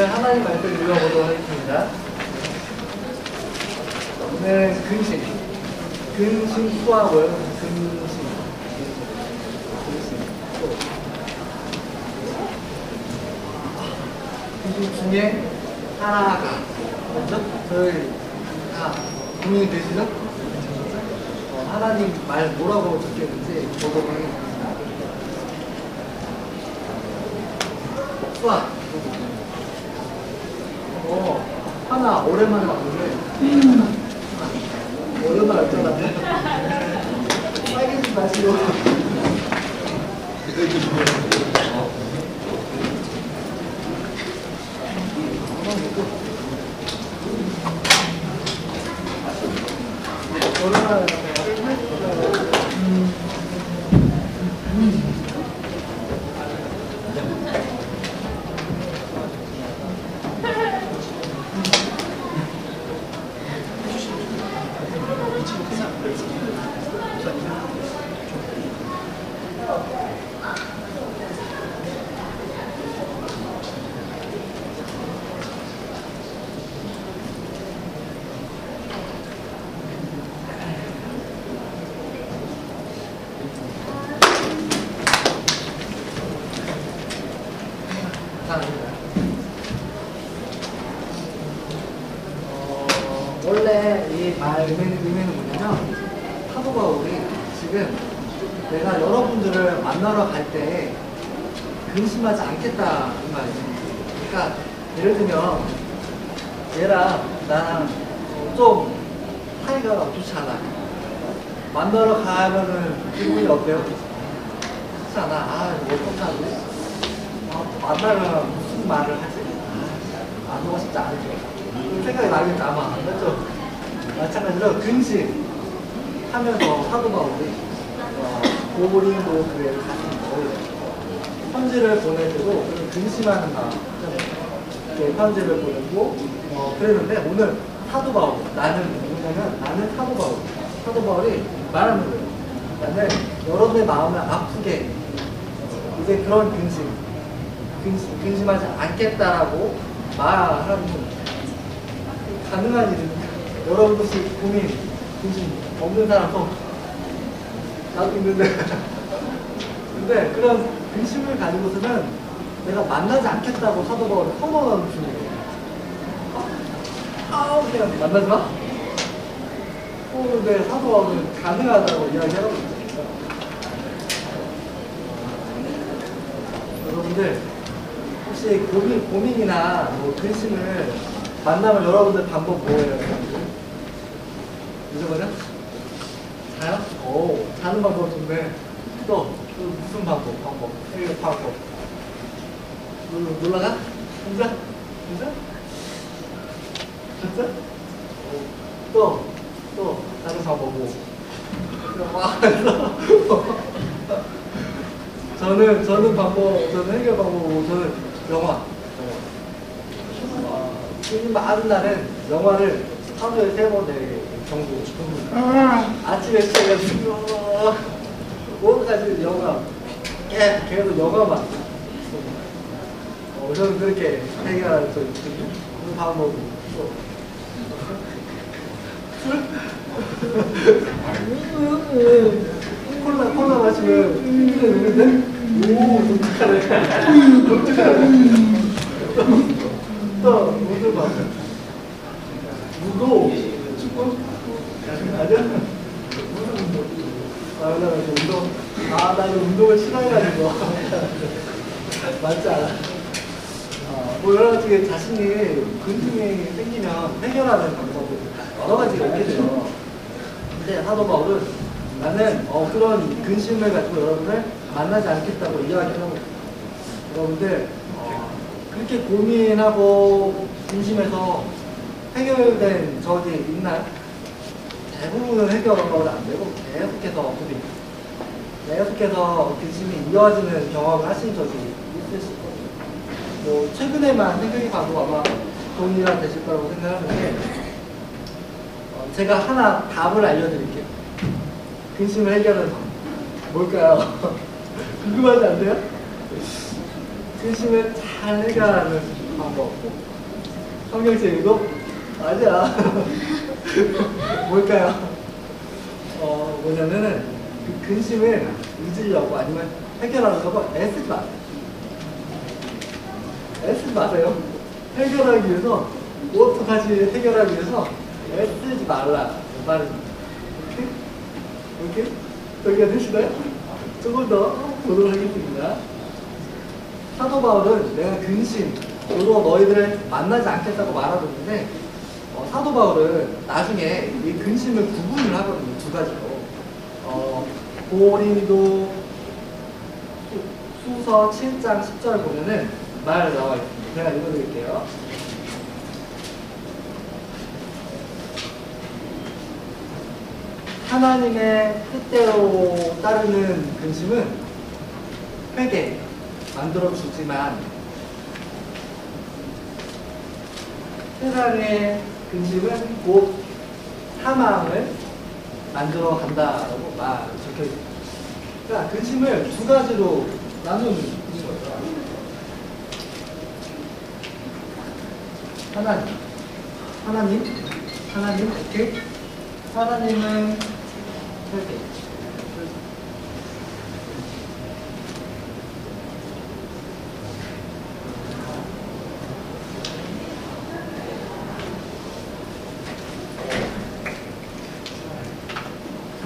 오늘 하나님 말씀 읽어보도록 하겠습니다. 오늘 근심. 근심 수학을 근심. 근심. 중에 하나가 먼저 저희 다 고민이 되시죠? 어, 하나님 말 뭐라고 적혀있는지 보도록 하겠습니다. 수학. 어, 하나 오랜만에 왔는데. 오랜만에 왔잖아. 빨개지 마시고. 오랜만에 감사합니다. 어, 원래 이 말 의미는, 의미는 뭐냐면 사도가 우리 지금 내가 여러분들을 만나러 갈 때 근심하지 않겠다는 말이지. 그러니까 예를 들면 얘랑 나랑 좀 사이가 좋지 않아. 만나러 가면은 기분이 어때요? 좋지 않아. 아, 어떡하지? 어, 만나면 무슨 말을 하지? 아, 안 보고 싶지. 그런 생각이 나겠죠, 아마. 맞죠? 마찬가지로 근심 하면서 바울이 어, 고린도 교회를 가시고 편지를 보낼 때도 그런 근심하는 마음 이렇게 편지를 보내고 어, 그랬는데 오늘 사도 바울 나는 뭐냐면 나는 사도 바울 사도 바울이 말하는 거예요. 나는 여러분의 마음을 아프게 이제 그런 근심 근심, 근심하지 않겠다라고 말하는 가능한 일입니까? 여러분 혹시 고민, 근심 없는 사람도 나도 있는데. 근데 그런 근심을 가지고서는 내가 만나지 않겠다고 사도 바울이 선언하는 중이에요. 아, 그냥 만나지 마? 어, 근데 사도 바울은 가능하다고 이야기하고 있어요 여러분들 혹시 고민, 고민이나 뭐 근심을 만나면 여러분들 방법 뭐예요? 잊어버려? 자요? 오, 자는 방법 좋네. 또, 또 무슨 방법? 방법. 해결 방법. 놀- 놀러가? 혼자? 혼자? 진짜? 어, 또, 또, 다른 방법 뭐? 와, 저는 저는 방법 저는 해결 방법으로 저는 영화 영화 이 많은 날은 영화를 하루에 세 번 네 정도 봅니다. 아침에 시작해가지고 오늘까지 영화 예 계속 영화만 어, 저는 그렇게 해결할 저그또 술? 콜라 콜라 마시면 오 독특하네 독특하네 또 무슨 봐 무도 축구 아니야 무슨 운동 아나 운동을 싫어해가지고 맞지 않아 어, 뭐 여러 가지 자신이 근심이 생기면 해결하는 방법이 여러 가지가 돼요 근데 사도 바울은 나는 어, 그런 근심을 가지고 여러분을 만나지 않겠다고 이야기하고 여러분들 어, 그렇게 고민하고 근심해서 해결된 적이 있나요? 대부분은 해결은 안 되고 계속해서 고민 계속해서 근심이 이어지는 경험을 하신 적이 있으실 거예요. 뭐 최근에만 생각해 봐도 아마 동일한 되실 거라고 생각하는데 어, 제가 하나 답을 알려드릴게요. 근심을 해결하는 방법. 뭘까요? 궁금하지 않나요? 근심을 잘 해결하는 방법. 성경책이고? 아니야. 뭘까요? 어, 뭐냐면은, 그 근심을 잊으려고 아니면 해결하려고 애쓰지 마. 애쓰지 마세요. 해결하기 위해서, 어떡하지 해결하기 위해서 애쓰지 말라. 말은. 오케이? 오케이? 여기가 되시나요? 조금 더 보도록 하겠습니다. 사도 바울은 내가 근심, 도로 너희들을 만나지 않겠다고 말하던데 어, 사도 바울은 나중에 이 근심을 구분을 하거든요. 두 가지로. 어, 고린도 수- 수서 7장 10절 보면은 말 나와 있습니다. 제가 읽어드릴게요. 하나님의 뜻대로 따르는 근심은 회개 만들어 주지만 세상의 근심은 곧 사망을 만들어 간다라고 말 적혀 있습니다. 그러니까 근심을 두 가지로 나누는 거죠. 하나님, 하나님, 하나님, 오케이. 하나님은 회개.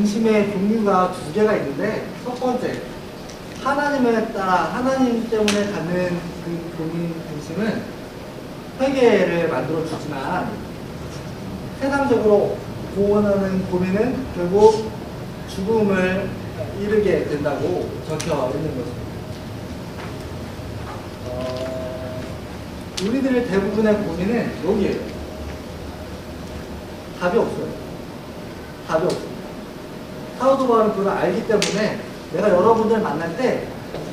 근심의 종류가 두 개가 있는데 첫 번째 하나님에 따라 하나님 때문에 갖는 그 고민 근심은 회개를 만들어 주지만 세상적으로 고원하는 고민은 결국 죽음을 이르게 된다고 적혀 있는 것입니다. 어, 우리들 대부분의 고민은 여기에요. 답이 없어요. 답이 없어요. 사우도 바울은 그걸 알기 때문에 내가 여러분들 만날 때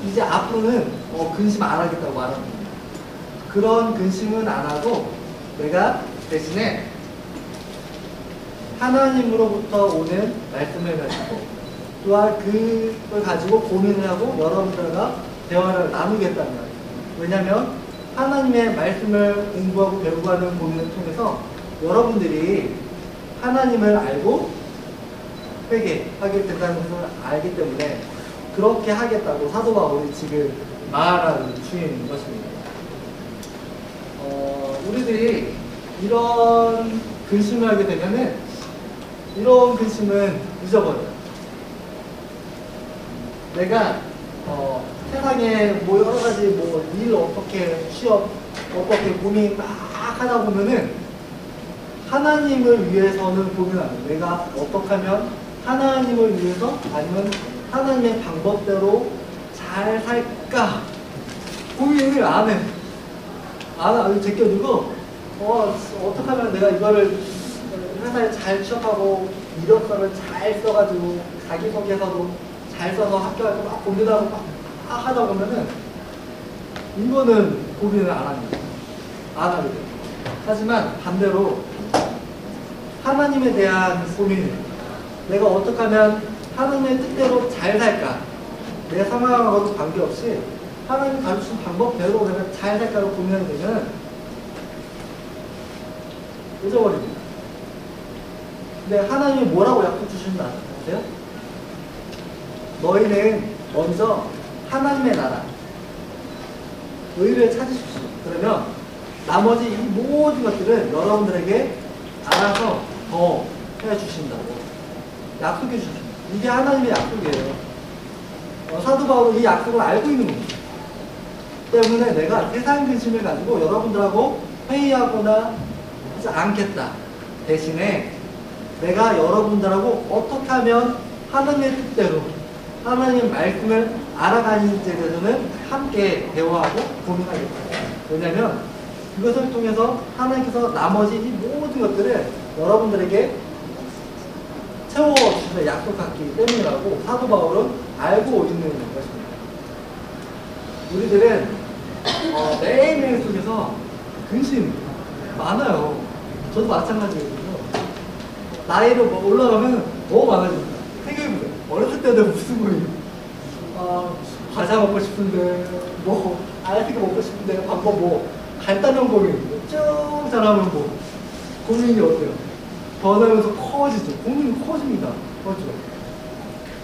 이제 앞으로는 어, 근심 안 하겠다고 말합니다. 그런 근심은 안 하고 내가 대신에 하나님으로부터 오는 말씀을 가지고 또한 그걸 가지고 고민을 하고 여러분들과 대화를 나누겠다는 거예요. 왜냐하면 하나님의 말씀을 공부하고 배우고 하는 고민을 통해서 여러분들이 하나님을 알고 회개하게 된다는 것을 알기 때문에 그렇게 하겠다고 사도 바울이 지금 말하는 중인 것입니다. 어, 우리들이 이런 근심을 하게 되면은 이런 근심은 잊어버려요. 내가 어, 세상에 뭐 여러 가지 뭐 일 어떻게 취업 어떻게 고민 막 하다 보면은 하나님을 위해서는 고민 안 해. 내가 어떻게 하면 하나님을 위해서 아니면 하나님의 방법대로 잘 살까 고민을 안 해. 안 제껴두고 어, 어떻게 하면 내가 이거를 회사에 잘 취업하고 이력서를 잘 써가지고 자기소개서도 잘 써서 학교에서 막 공부하고 막, 막 하다 보면은 이거는 고민을 안 합니다. 안 하게 돼요. 하지만 반대로 하나님에 대한 고민, 내가 어떻게 하면 하나님의 뜻대로 잘 살까? 내 상황하고도 관계없이 하나님이 가르치신 방법대로 내가 잘 살까를 고민하게 되면 잊어버립니다. 근데 하나님이 뭐라고 약속 주시는 줄 아세요? 너희는 먼저 하나님의 나라, 의를 찾으십시오. 그러면 나머지 이 모든 것들은 여러분들에게 알아서 더 해주신다고 약속해 주십니다. 이게 하나님의 약속이에요. 어, 사도 바울은 이 약속을 알고 있는 겁니다. 때문에 내가 세상 근심을 가지고 여러분들하고 회의하거나 하지 않겠다. 대신에 내가 여러분들하고 어떻게 하면 하나님의 뜻대로 하나님의 말씀을 알아가는지에 대해서는 함께 대화하고 고민하겠다. 왜냐하면 그것을 통해서 하나님께서 나머지 이 모든 것들을 여러분들에게 채워주시는 약속했기 때문이라고 사도 바울은 알고 있는 것입니다. 우리들은 어, 매일매일 속에서 근심 많아요. 저도 마찬가지거든요. 나이로 뭐 올라가면 너무 많아집니다. 생각해보세요. 어렸을 때는 무슨 거예요? 아, 과자 먹고 싶은데, 뭐, 아이스크 먹고 싶은데, 방법 뭐, 간단한 고민 쭉 자라면 뭐 고민이 어때요? 변하면서 커지죠. 고민이 커집니다. 맞죠?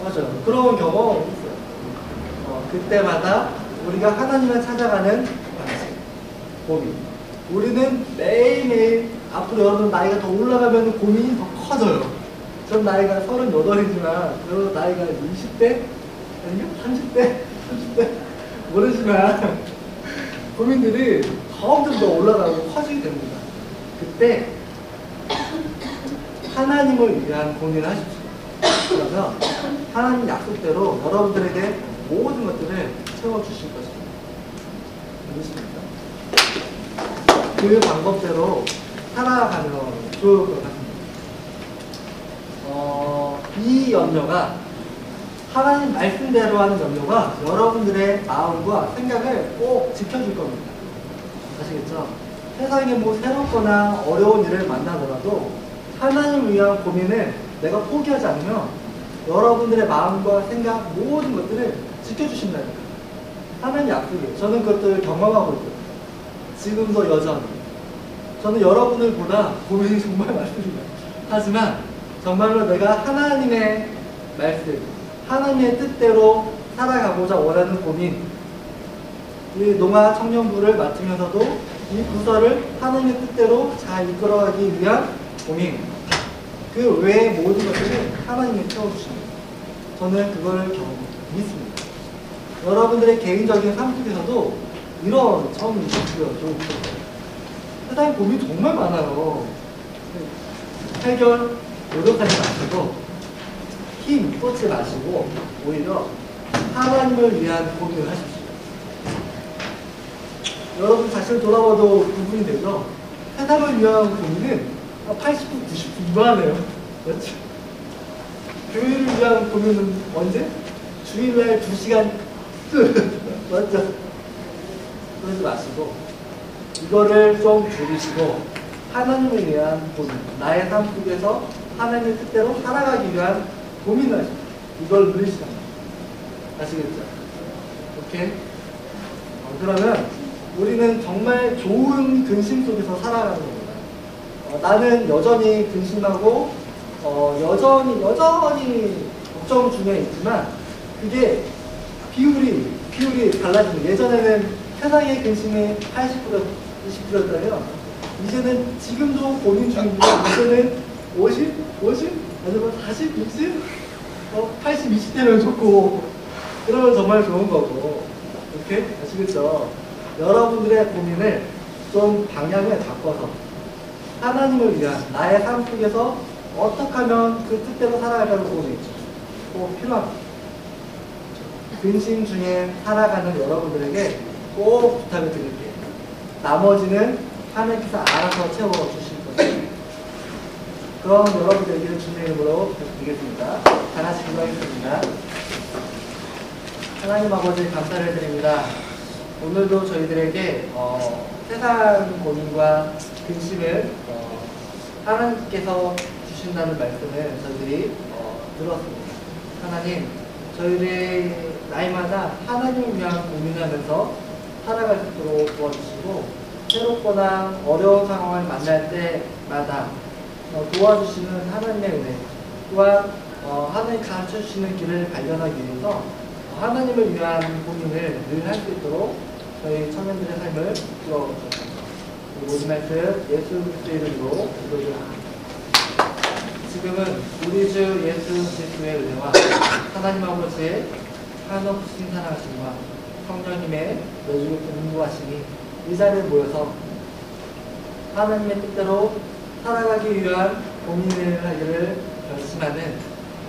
맞아요. 그런 경험 있어요. 어, 그때마다 우리가 하나님을 찾아가는 방식, 고민. 우리는 매일매일 앞으로 여러분 나이가 더 올라가면 고민이 더 커져요. 전 나이가 38이지만 여러분 나이가 20대? 아니요? 30대? 30대? 모르지만 고민들이 점점 더 올라가고 커지게 됩니다. 그때 하나님을 위한 고민을 하십시오. 그러면 하나님 약속대로 여러분들에게 모든 것들을 채워주실 것입니다. 믿으십니까? 그 방법대로 살아가면 좋을 것 같습니다. 어, 이 염려가 하나님 말씀대로 하는 염려가 여러분들의 마음과 생각을 꼭 지켜줄 겁니다. 아시겠죠? 세상에 뭐 새롭거나 어려운 일을 만나더라도 하나님을 위한 고민을 내가 포기하지 않으면 여러분들의 마음과 생각 모든 것들을 지켜주신다니까. 하나님 약속이에요. 저는 그것들을 경험하고 있거든요. 지금도 여전히. 저는 여러분들보다 고민이 정말 많습니다. 하지만 정말로 내가 하나님의 말씀, 하나님의 뜻대로 살아가고자 원하는 고민, 이 농아 청년부를 맡으면서도 이 부서를 하나님의 뜻대로 잘 이끌어가기 위한 고민, 그 외의 모든 것들을 하나님이 채워주십니다. 저는 그걸 경험, 믿습니다. 여러분들의 개인적인 삶 속에서도 이런 점이 있고요. 세상 고민 정말 많아요. 해결 노력하지 마시고 힘 쏟지 마시고 오히려 하나님을 위한 고민을 하십시오. 여러분 자신을 돌아봐도 구분이 되죠? 세상을 위한 고민은 80분, 90분 이만해요. 그렇죠? 교회를 위한 고민은 언제? 주일날 2시간 끝. 맞죠? 그러지 마시고 이거를 좀 줄이시고 하나님을 위한 고민, 나의 삶 속에서 하나님의 뜻대로 살아가기 위한 고민을. 이걸 누리시다. 아시겠죠? 오케이? 어, 그러면 우리는 정말 좋은 근심 속에서 살아가는 겁니다. 어, 나는 여전히 근심하고 어, 여전히 여전히 걱정 중에 있지만 그게 비율이 비율이 달라집니다. 예전에는 세상의 근심이 80% 20%였다면 이제는 지금도 고민 중인데 이제는 50, 50, 아니면 40, 60, 어, 80, 20대면 좋고 그러면 정말 좋은 거고 이렇게 아시겠죠? 여러분들의 고민을 좀 방향을 바꿔서 하나님을 위한 나의 삶 속에서 어떻게 하면 그 뜻대로 살아가는 고민이 꼭 필요합니다. 근심 중에 살아가는 여러분들에게 꼭 부탁을 드릴게요. 나머지는 하나님께서 알아서 채워주실 것입니다. 그럼 여러분들에게 주님의 이름으로 부탁드리겠습니다. 다 같이 기도하겠습니다. 하나님 아버지 감사를 드립니다. 오늘도 저희들에게 어, 세상 고민과 근심을 어, 하나님께서 주신다는 말씀을 저희들이 어, 들었습니다. 하나님, 저희들의 나이마다 하나님을 위한 고민하면서 살아갈 수 있도록 도와주시고 새롭거나 어려운 상황을 만날 때마다 어, 도와주시는 하나님의 은혜 또한 어, 하나님 가르쳐 주시는 길을 발견하기 위해서 어, 하나님을 위한 고민을 늘 할 수 있도록 저희 청년들의 삶을. 이 모든 말씀 예수 그리스도의 이름으로 기도드립니다. 지금은 우리 주 예수 그리스도의 은혜와 하나님 아버지의 한없으신 사랑하심과 성령님의 내주의 공부하심이 이 자리에 모여서 하나님의 뜻대로 살아가기 위한 고민을 하기를 결심하는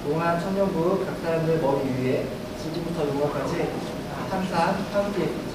동안 청년부 각 사람들 머리 위에 지금부터 용어까지 항상 함께.